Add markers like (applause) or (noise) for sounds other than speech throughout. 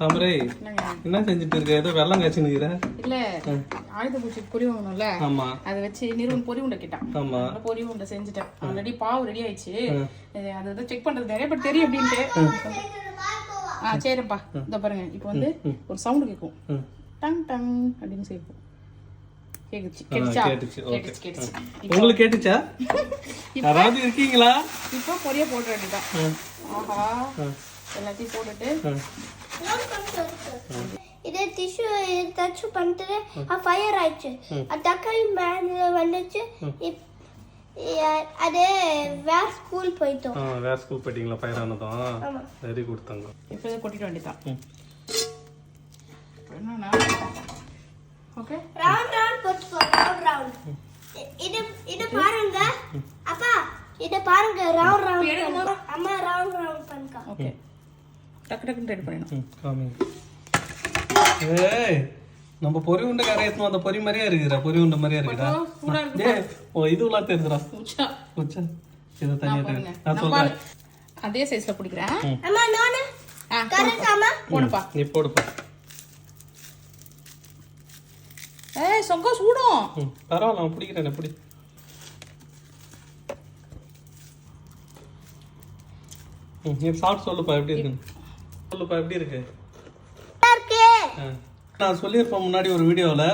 தாமரை என்ன செஞ்சுட்டு இருக்க? ஏதோ வெள்ளம் காய்ச்சி நிக்கிற இல்ல ஆயுத பூச்சி பொரி வாங்கணும்ல? ஆமா. அதை வச்சு நிறுவனம் பொரி உண்டை கேட்டான். ஆமா. பொரி உண்டை செஞ்சுட்டேன். ஆல்ரெடி பாவு ரெடி ஆயிடுச்சு. அது வந்து செக் பண்றது நிறைய பேர் தெரியும் அப்படின்ட்டு. ஆ. சரிப்பா. இந்த பாருங்க. இப்போ வந்து ஒரு சவுண்ட் கேட்கும். டங் டங் அப்படின்னு கேட்கும். உங்களுக்கு கேட்டுச்சா? (laughs) யாராவது இருக்கீங்களா? இப்போ பொரிய போட்டு வேண்டியதான். ஆஹா. எல்லாத்தையும் போட்டுட்டு இது டிஷ்யூ டச் பண்ணிட்டு ஃபயர் ஆயிடுச்சு. தக்காளி மேல வந்துச்சு. இப்- இ- அது வேற ஸ்கூல் போயிட்டோம். ஆ வேற ஸ்கூல் போயிட்டீங்களா? ஃபயர் ஆனதும். வெரி குட் தங்கம் இப்போ இதை கொட்டிட வேண்டியதான். என்னன்னா ஓகே ரவுண்ட் ரவுண்ட் போட்டுக்கோ. ரவுண்ட் ரவுண்ட் இது இது பாருங்க. அப்பா இது பாருங்க. ரவுண்ட் ரவுண்ட் அம்மா ரவுண்ட் ரவுண்ட் பண்ணுக்கா. ஓகே டக்கு டக்குன்னு ரெடி பண்ணிடணும். காமிங்க ஏய் நம்ம பொரி உண்டை கரையத்தும் அந்த பொரி மாதிரியே இருக்குடா பொரி உண்டை மாதிரியே இருக்குடா ஏய் ஓ இதுலாம் தெரியுதுடா உச்சா உச்சா இதை தனியாக நான் சொல்றேன். அதே சைஸ்ல பிடிக்கிறேன். அம்மா நானு? ஆ கரெக்ட் அம்மா போடுப்பா. நீ போடுப்பா. ஏய் சொக்கா சூடும். ம் பரவாயில்ல நான் பிடிக்கிறேன் பிடி. ம் நீ சாப்பிட்டு சொல்லுப்பா எப்படி இருக்குன்னு. சொல்லுப்பா எப்படி இருக்கு. நான் சொல்லியிருப்பேன் முன்னாடி ஒரு வீடியோவில்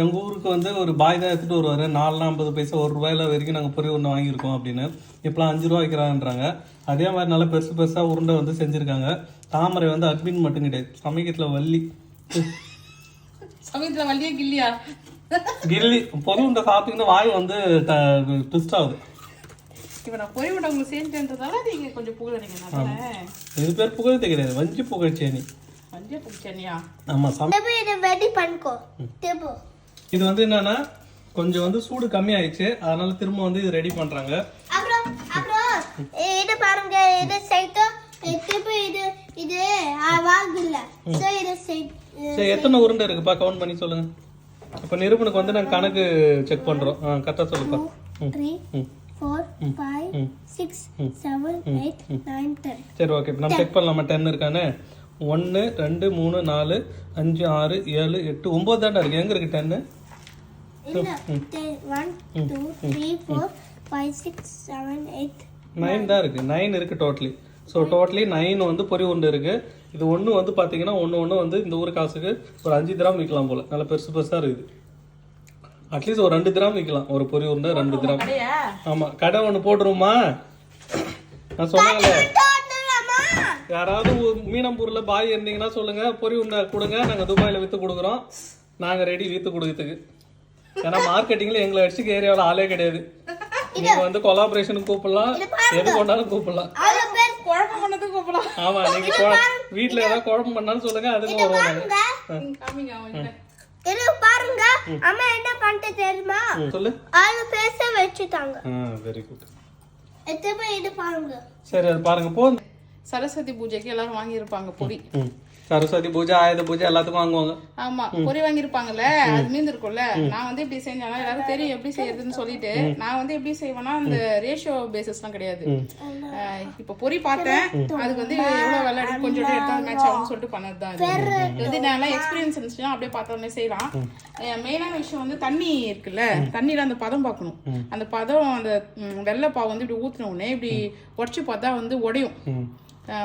எங்கள் ஊருக்கு வந்து ஒரு பாய் தான் எடுத்துகிட்டு வருவார். நாலுனா ஐம்பது பைசா ஒரு ரூபாயில வரைக்கும் நாங்கள் பொரி உருண்டை வாங்கியிருக்கோம் அப்படின்னு. இப்போலாம் அஞ்சு ரூபா வைக்கிறாங்கன்றாங்க. அதே மாதிரி நல்லா பெருசு பெருசாக உருண்டை வந்து செஞ்சுருக்காங்க. தாமரை வந்து அட்மின் மட்டும் கிடையாது. சமயத்தில் வள்ளி. சமயத்துல வள்ளியா கில்லியா கில்லி பொரி உருண்டை சாப்பிட்டீங்கன்னா வாய் வந்து ட்விஸ்ட் ஆகுது. இப்ப நான் பொறி விட உங்களுக்கு சேர்ந்துன்றதால நீங்க கொஞ்சம் புகழறீங்க. இது பேர் புகழ்ச்சி கிடையாது. வஞ்சி புகழ்ச்சேனி வண்டியா புடிச்சனியா ஆமாம் சம திருப்பி இது ரெடி பண்ணிக்கோ. இது வந்து என்னன்னா கொஞ்சம் வந்து சூடு கம்மியாயிடுச்சு. அதனால திரும்ப வந்து இது ரெடி பண்ணுறாங்க அப்புறம் அப்புறம் இது பாருங்க. இது சேர்த்து திருப்பி இது இது வாங்கல. சோ இது சரி எத்தனை உருண்டை இருக்குப்பா? கவுண்ட் பண்ணி சொல்லுங்க. இப்போ நிரூபனுக்கு வந்து நாங்கள் கணக்கு செக் பண்ணுறோம் ஆ கரெக்டாக சொல்லுப்பா. ம். ம். ஃபோர் ஃபைவ் ம். Six seven eight nine ten சரி ஓகே இப்போ நம்ம செக் பண்ணலாமா. டென் இருக்கானே? ஒன்று ரெண்டு மூணு நாலு அஞ்சு ஆறு ஏழு எட்டு ஒம்பது தாண்டா இருக்கு. எங்கே இருக்கு டென்னு இல்ல one two three four five six seven eight nine தான் இருக்கு. நைன் இருக்கு டோட்டலி ஸோ டோட்டலி நைன் வந்து பொரி உண்டு இருக்கு. இது ஒன்று வந்து பார்த்தீங்கன்னா ஒன்று ஒன்று வந்து இந்த ஊர் காசுக்கு ஒரு அஞ்சு கிராம் விற்கலாம் போல. நல்லா பெருசு பெருசாக இருக்குது. அட்லீஸ்ட் ஒரு ரெண்டு கிராம் விற்கலாம் ஒரு பொரி உருண்டை ரெண்டு கிராம். ஆமாம் கடை ஒன்று போட்டுருமா நான் சொன்னாங்களே யாராவது மீனம்பூர்ல பாய் இருந்தீங்கன்னா சொல்லுங்க. பொரி உண்டை கொடுங்க. நாங்க துபாயில வித்து கொடுக்குறோம். நாங்க ரெடி வித்து கொடுக்கறதுக்கு. ஏன்னா மார்க்கெட்டிங்ல எங்களை அடிச்சுக்க ஏரியாவில் ஆளே கிடையாது. நீங்க வந்து கொலாபரேஷனுக்கு கூப்பிடலாம். எது கொண்டாலும் கூப்பிடலாம். ஆமா நீங்க வீட்ல ஏதாவது குழம்பு பண்ணாலும் சொல்லுங்க. அதுக்கு வருவாங்க. இது பாருங்க. அம்மா என்ன பண்ணிட்டு தெரியுமா? சொல்லு. ஆளு பேச வச்சுட்டாங்க. வெரி குட் திருப்பி இது பாருங்க. சரி அது பாருங்க போ. சரஸ்வதி பூஜைக்கு எல்லாரும் வாங்கியிருப்பாங்க பொரி ம். சரஸ்வதி பூஜை ஆயுத பூஜை எல்லாத்துக்கும் வாங்குவாங்க. ஆமா பொரி வாங்கியிருப்பாங்கல்ல அது மீந்து இருக்கும்ல நான் வந்து எப்படி செஞ்சேன்னா எல்லாரும் தெரியும் எப்படி செய்யறதுன்னு சொல்லிட்டு. நான் வந்து எப்படி செய்வேன்னா அந்த ரேஷியோ பேசிஸ்லாம் கிடையாது. இப்ப பொரி பார்த்தேன். அதுக்கு வந்து எவ்வளவு வெள்ளை எடுத்து கொஞ்சம் எடுத்தா மேட்ச் ஆகும்னு சொல்லிட்டு பண்ணதுதான் இது. இது வந்து நல்லா எக்ஸ்பீரியன்ஸ் இருந்துச்சுன்னா அப்படியே பார்த்த உடனே செய்யலாம். மெயினான விஷயம் வந்து தண்ணி இருக்குல்ல தண்ணியில அந்த பதம் பார்க்கணும். அந்த பதம் அந்த வெள்ளை பாவு வந்து இப்படி ஊத்துன உடனே இப்படி உடச்சு பார்த்தா வந்து உடையும்.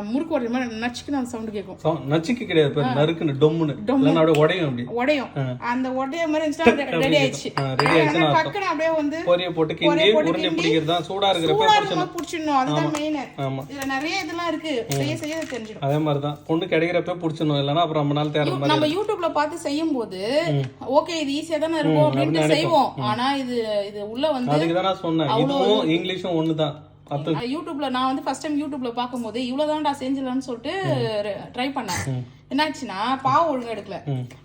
முறுக்கு உடையும் மாதிரி நச்சுக்குன்னு அந்த சவுண்ட் கேட்கும் நச்சுக்கு கிடையாது நறுக்குன்னு டொம்முன்னு. இல்லைன்னா அப்படியே உடையும் அப்படி. உடையும். அந்த உடைய மாதிரி இருந்துச்சுன்னா (laughs) ரெடி ஆயிடுச்சு. ஆ, ready ஆயிடுச்சுன்னா ஆனா டக்குன்னு அப்படியே வந்து பொரிய போட்டு கிண்டி உருண்டை பிடிக்கிறது தான் சூடா இருக்கிறப்ப பிடிச்சணும் புடிச்சிடணும். அதுதான் மெயின் ஆமா. இதுல நிறைய இதெல்லாம் இருக்கு. செய்ய செய்ய தெரிஞ்சிடும். அதே மாதிரி தான் பொண்ணு கிடைக்கிறப்ப பிடிச்சணும் இல்லைன்னா அப்புறம் ரொம்ப நாள் தேடுற மாதிரி நம்ம யூடியூப்ல பார்த்து செய்யும் போது ஓகே இது ஈஸியா தானே இருக்கும் அப்படின்ட்டு செய்வோம். ஆனா இது இது உள்ள வந்து அதுக்கு தான் நான் சொன்னேன். இதுவும் இங்கிலீஷும் ஒன்று தான் அது யூடியூப்ல நான் வந்து ஃபர்ஸ்ட் டைம் யூடியூப்ல பார்க்கும்போது இவ்வளவுதான்டா செஞ்சிடலாம்னு சொல்லிட்டு ட்ரை பண்ணேன். என்னாச்சுன்னா பாவு ஒழுங்கா எடுக்கல.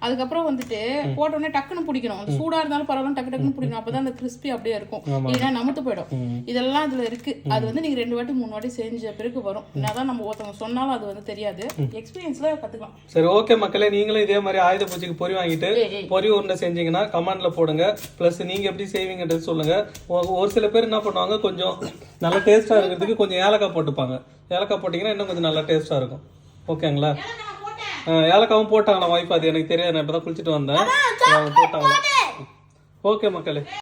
அதுக்கப்புறம் வந்துட்டு போட்ட உடனே டக்குன்னு பிடிக்கணும். அது சூடா இருந்தாலும் பரவாயில்ல டக்கு டக்குன்னு பிடிக்கணும். அப்பதான் அந்த கிறிஸ்பி அப்படியே இருக்கும். இல்லைன்னா நமுத்து போயிடும். இதெல்லாம் அதுல இருக்கு. அது வந்து நீங்க ரெண்டு வாட்டி மூணு வாட்டி செஞ்ச பிறகு வரும். என்னதான் நம்ம ஒருத்தவங்க சொன்னாலும் அது வந்து தெரியாது. எக்ஸ்பீரியன்ஸ்ல கத்துக்கலாம். சரி ஓகே மக்களே நீங்களும் இதே மாதிரி ஆயுத பூஜைக்கு பொரி வாங்கிட்டு. பொரி உருண்டை செஞ்சீங்கன்னா கமெண்ட்ல போடுங்க. ப்ளஸ் நீங்க எப்படி செய்வீங்கன்றது சொல்லுங்க. ஒரு சில பேர் என்ன பண்ணுவாங்க கொஞ்சம் நல்ல டேஸ்டா இருக்கிறதுக்கு கொஞ்சம் ஏலக்காய் போட்டுப்பாங்க. ஏலக்காய் போட்டீங்கன்னா இன்னும் கொஞ்சம் நல்லா டேஸ்டா இருக்கும். ஓகேங்களா ஏலக்காவும் போட்டாங்க ஒய்ஃப் அது எனக்கு தெரியாது. நான் இப்பதான் குளிச்சுட்டு வந்தேன். அவங்க போட்டாங்க. ஓகே மக்களே.